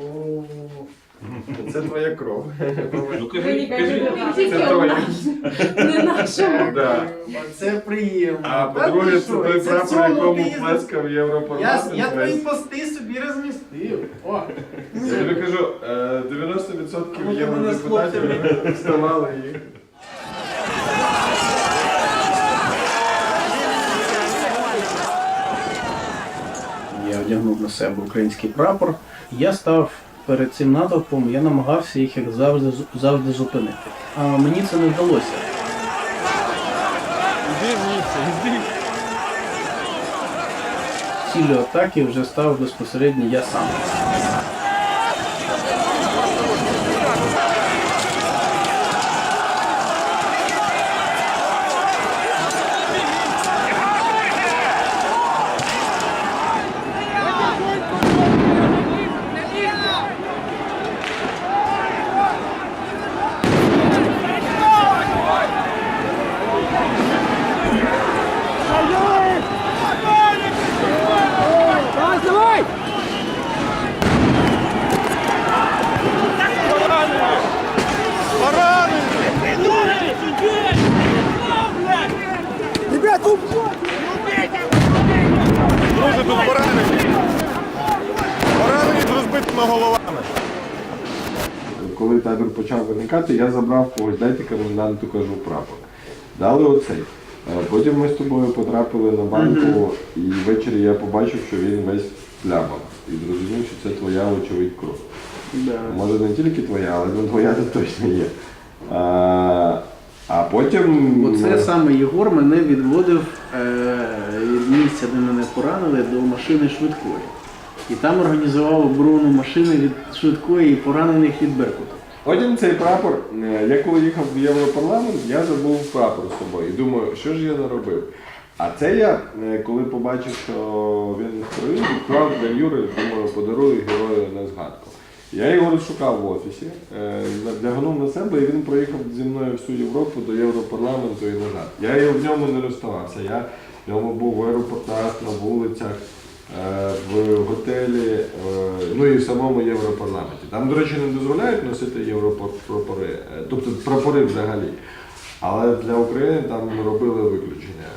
О, Це твоя кров. Ну кажи, кажи. Це твоя. не наша. Да. Це приємно. А по-друге, це той прапор, якому плескав Я, Європарламент. я твої пости собі розмістив. О, Я тобі кажу, е, 90% Ну, ти євродепутатів вставали їх. Я одягнув на себе український прапор. Я став перед цим натовпом, я намагався їх як завжди завжди зупинити. А мені це не вдалося. Ціллю атаки вже став безпосередньо я сам. Друже, тут поранені. Поранені з розбитими головами. Коли табір почав виникати, я забрав когось, дайте коменданту, кажу, прапор. Дали оцей. Е, Потім ми з тобою потрапили на банку, і ввечері я побачив, що він весь в. І зрозумів, що це твоя очевидь кров. Може не тільки твоя, але ну, твоя це точно є. А, а потім. Оце саме Єгор мене відводив е, від місця, де мене поранили, до машини швидкої. І там організував оборону машини від швидкої і поранених від Беркута. Потім цей прапор, е, я коли їхав в Європарламент, я забув прапор з собою. І думаю, що ж я наробив. А це я, е, коли побачив, що він в крові, відклав для Юри, думаю, подарую герою на згадку. Я його розшукав в офісі, е, надягнув на себе і він проїхав зі мною всю Європу до Європарламенту і назад. Я в ньому не розставався. Я в ньому був в аеропортах, на вулицях, е, в готелі, е, ну і в самому Європарламенті. Там, до речі, не дозволяють носити європрапори, тобто прапори взагалі. Але для України там робили виключення.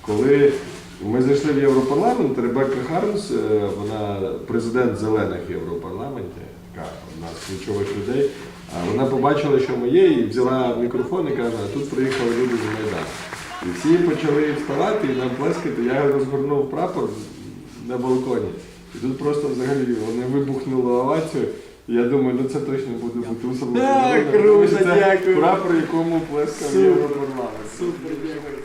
Коли ми зайшли в Європарламент, Ребекка Хармс, е, вона президент зелених в Європарламенті, така одна з ключових людей. а Вона побачила, що ми є, і взяла мікрофон і каже, а тут приїхали люди з Майдану. І всі почали вставати і нам плескати. Я розгорнув прапор на балконі. І тут просто взагалі вони вибухнули овацію. Я думаю, ну це точно буде бутусом. Так, круто, дякую. Прапор, якому плескав Європарламент. супер, дякую.